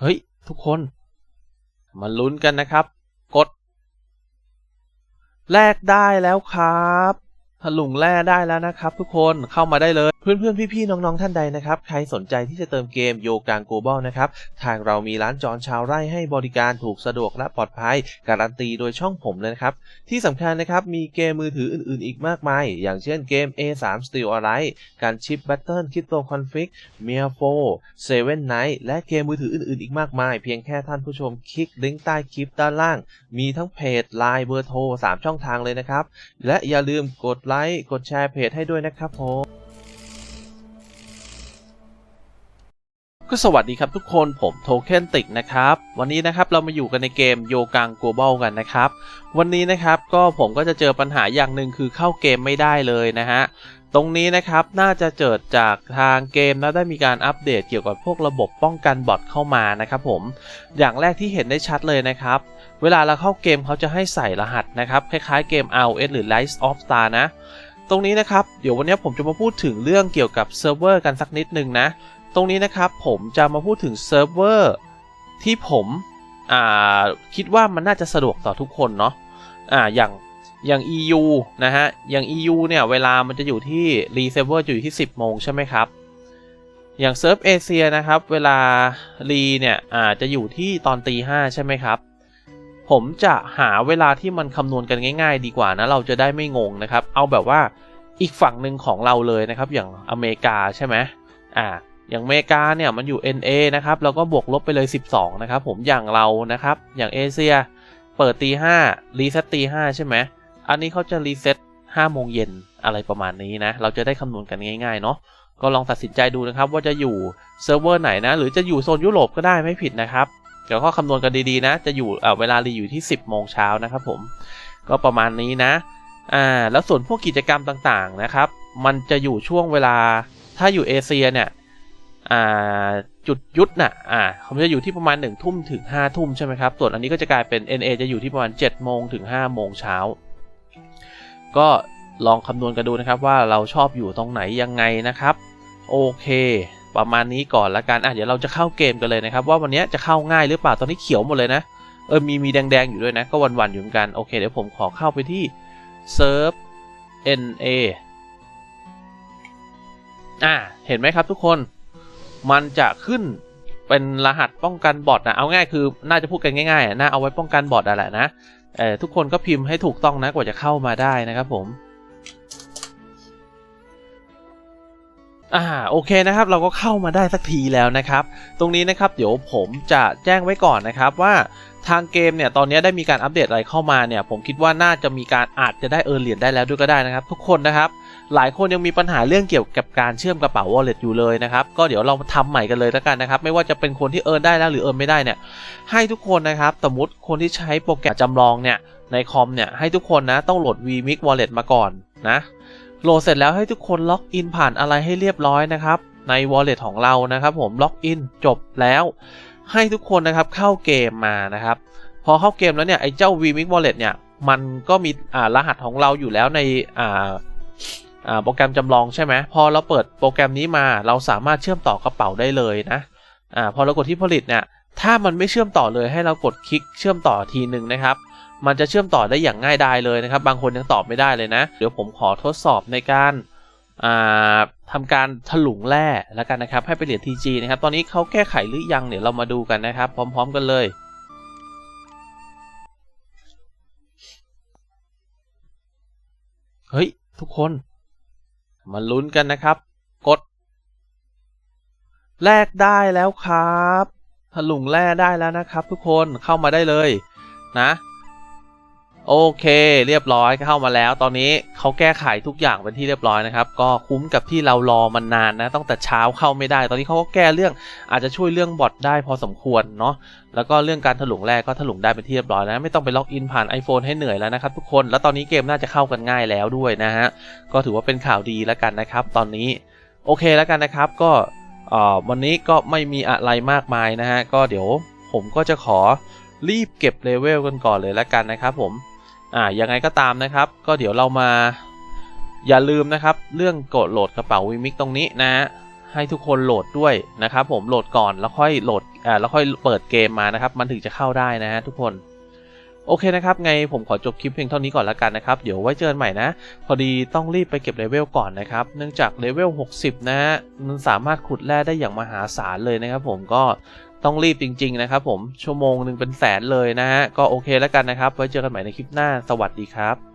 เฮ้ย ทุกคน มาลุ้นกันนะครับ กด แลกได้แล้วครับ ถลุงแร่ได้แล้วนะครับ ทุกคนเข้ามาได้เลย เพื่อนๆ พี่ๆ น้องๆ ท่านใดนะครับ ใครสนใจที่จะเติมเกมโยกางโกลบอลนะครับ ทางเรามีร้านจอนชาวไร่ให้บริการถูกสะดวกและปลอดภัย การันตีโดยช่องผมเลยนะครับ ที่สำคัญนะครับ มีเกมมือถืออื่นๆ อีกมากมาย อย่างเช่นเกม A3 Steel Allied การชิป Battle Crypto Config m i a 4 Seven Night และเกมมือถืออื่นๆ อีกมากมาย เพียงแค่ท่านผู้ชมคลิกลิงก์ใต้คลิปด้านล่าง มีทั้งเพจ Line เบอร์โทร3ช่องทางเลยนะครับ และอย่าลืมกดไลค์ กดแชร์เพจให้ด้วยนะครับผมก็สวัสดีครับทุกคนผมโทเค็นติกนะครับ วันนี้นะครับเรามาอยู่กันในเกมโยกังโกลบอลกันนะครับ วันนี้นะครับก็ผมก็จะเจอปัญหาอย่างหนึ่งคือเข้าเกมไม่ได้เลยนะฮะ ตรงนี้นะครับน่าจะเกิดจากทางเกมแล้วได้มีการอัปเดตเกี่ยวกับพวกระบบป้องกันบอทเข้ามานะครับผมอย่างแรกที่เห็นได้ชัดเลยนะครับ เวลาเราเข้าเกมเขาจะให้ใส่รหัสนะครับ คล้ายๆเกม ROS หรือ Rise of Star นะ ตรงนี้นะครับ เดี๋ยววันนี้ผมจะมาพูดถึงเรื่องเกี่ยวกับเซิร์ฟเวอร์กันสักนิดนึงนะ ตรงนี้นะครับผมจะมาพูดถึงเซิร์ฟเวอร์ที่ผมคิดว่ามันน่าจะสะดวกต่อทุกคนเนาะอ่าอย่าง อย่าง EU นะฮะ อย่าง EU เนี่ย เวลามันจะอยู่ที่รีเซิร์ฟเวอร์อยู่ที่ 10 โมงใช่ไหมครับ อย่างเซิร์ฟเอเชียนะครับ เวลารีเนี่ยอาจจะอยู่ที่ตอนตีห้าใช่ไหมครับ ผมจะหาเวลาที่มันคำนวณกันง่ายๆ ดีกว่านะ เราจะได้ไม่งงนะครับ เอาแบบว่าอีกฝั่งหนึ่งของเราเลยนะครับ อย่างอเมริกาใช่ไหมอ่า อย่างอเมริกาเนี่ยมันอยู่ NA นะครับเราก็บวกลบไปเลย 12 นะครับ ผมอย่างเรานะครับ อย่างเอเชีย เปิดตีห้ารีเซ็ตตีห้าใช่ไหม อันนี้เขาจะรีเซ็ตห้าโมงเย็นอะไรประมาณนี้นะ เราจะได้คำนวณกันง่ายๆเนาะก็ลองตัดสินใจดูนะครับ ว่าจะอยู่เซิร์ฟเวอร์ไหนนะ หรือจะอยู่โซนยุโรปก็ได้ไม่ผิดนะครับเดี๋ยวก็คำนวณกันดีๆนะ จะอยู่เวลารีอยู่ที่ 10 โมงเช้านะครับผม ก็ประมาณนี้นะอ่าแล้วส่วนพวกกิจกรรมต่างๆนะครับ มันจะอยู่ช่วงเวลาถ้าอยู่เอเชียเนี่ยอ่าจุดยุทธน่ะอ่าเขาจะอยู่ที่ประมาณ1ทุ่มถึง5ทุ่มใช่ไหมครับส่วนอันนี้ก็จะกลายเป็น NA จะอยู่ที่ประมาณ7โมงถึง5โมงเช้า ก็ลองคำนวณกันดูนะครับว่าเราชอบอยู่ตรงไหนยังไงนะครับ โอเค ประมาณนี้ก่อนละกันอะเดี๋ยวเราจะเข้าเกมกันเลยนะครับ ว่าวันนี้จะเข้าง่ายหรือเปล่าตอนนี้เขียวหมดเลยนะเออมีมีแดงๆอยู่ด้วยนะ ก็วันๆอยู่เหมือนกันโอเคเดี๋ยวผมขอเข้าไปที่เซิร์ฟ NA อ่าเห็นไหมครับทุกคนมันจะขึ้นเป็นรหัสป้องกันบอทนะเอาง่ายคือน่าจะพูดกันง่ายๆนะเอาไว้ป้องกันบอทอะแหละนะ เออทุกคนก็พิมพ์ให้ถูกต้องนะกว่าจะเข้ามาได้นะครับผมอ่าโอเคนะครับเราก็เข้ามาได้สักทีแล้วนะครับ ตรงนี้นะครับเดี๋ยวผมจะแจ้งไว้ก่อนนะครับว่าทางเกมเนี่ยตอนนี้ได้มีการอัปเดตอะไรเข้ามาเนี่ยผมคิดว่าน่าจะมีการอาจจะได้เออเหรียญได้แล้วด้วยก็ได้นะครับ ทุกคนนะครับ หลายคนยังมีปัญหาเรื่องเกี่ยวกับการเชื่อมกระเป๋า wallet อยู่เลยนะครับก็เดี๋ยวเราทำใหม่กันเลยแล้วกันนะครับไม่ว่าจะเป็นคนที่เอิร์นได้แล้วหรือเอิร์นไม่ได้เนี่ยให้ทุกคนนะครับสมมติคนที่ใช้โปรแกรมจำลองเนี่ยในคอมเนี่ยให้ทุกคนนะต้องโหลด vmix wallet มาก่อนนะโหลดเสร็จแล้วให้ทุกคนล็อกอินผ่านอะไรให้เรียบร้อยนะครับใน wallet ของเรานะครับ ผมล็อกอินจบแล้ว ให้ทุกคนนะครับเข้าเกมมานะครับ พอเข้าเกมแล้วเนี่ยไอ้เจ้า vmix wallet เนี่ยมันก็มีอ่ารหัสของเราอยู่แล้วในอ่า โปรแกรมจำลองใช่ไหมพอเราเปิดโปรแกรมนี้มา เราสามารถเชื่อมต่อกระเป๋าได้เลยนะอพอเรากดที่ผลิตเนี่ยถ้ามันไม่เชื่อมต่อเลยให้เรากดคลิกเชื่อมต่อทีหนึ่งนะครับ มันจะเชื่อมต่อได้อย่างง่ายดายเลยนะครับ บางคนยังตอบไม่ได้เลยนะ เดี๋ยวผมขอทดสอบในการทำการถลุงแร่แล้วกันนะครับ ให้ไปเหรียญ TG นะครับ ตอนนี้เขาแก้ไขหรือยังเดี๋ยวเรามาดูกันนะครับ พร้อม ๆ กันเลยเฮ้ย ทุกคน มาลุ้นกันนะครับ กด แลกได้แล้วครับถลุงแร่ได้แล้วนะครับ ทุกคนเข้ามาได้เลยนะ โอเค เรียบร้อยเข้ามาแล้ว ตอนนี้เขาแก้ไขทุกอย่างเป็นที่เรียบร้อยนะครับ ก็คุ้มกับที่เรารอมันนานนะตั้งแต่เช้าเข้าไม่ได้ ตอนนี้เขาก็แก้เรื่องอาจจะช่วยเรื่องบอทได้พอสมควรเนาะแล้วก็เรื่องการถลุงแรกก็ถลุงได้เป็นที่เรียบร้อยแล้วไม่ต้องไปล็อกอินผ่าน iPhone ให้เหนื่อยแล้วนะครับทุกคนแล้วตอนนี้เกมน่าจะเข้ากันง่ายแล้วด้วยนะฮะก็ถือว่าเป็นข่าวดีแล้วกันนะครับ ตอนนี้โอเคแล้วกันนะครับ ก็วันนี้ก็ไม่มีอะไรมากมายนะฮะก็เดี๋ยวผมก็จะขอรีบเก็บเลเวลกันก่อนเลยแล้วกันนะครับผม อ่ายังไงก็ตามนะครับ ก็เดี๋ยวเรามาอย่าลืมนะครับ เรื่องกดโหลดกระเป๋าวิมิกตรงนี้นะ ให้ทุกคนโหลดด้วยนะครับผมโหลดก่อนแล้วค่อยโหลดอ่าแล้วค่อยเปิดเกมมานะครับ มันถึงจะเข้าได้นะฮะทุกคนโอเคนะครับไงผมขอจบคลิปเพียงเท่านี้ก่อนแล้วกันนะครับ เดี๋ยวไว้เจอกันใหม่นะ พอดีต้องรีบไปเก็บเลเวลก่อนนะครับ เนื่องจากเลเวล 60 นะฮะมันสามารถขุดแร่ได้อย่างมหาศาลเลยนะครับผมก็ ต้องรีบจริง ๆ นะครับผมชั่วโมงหนึ่งเป็นแสนเลยนะฮะก็โอเคแล้วกันนะครับ ไว้เจอกันใหม่ในคลิปหน้าสวัสดีครับ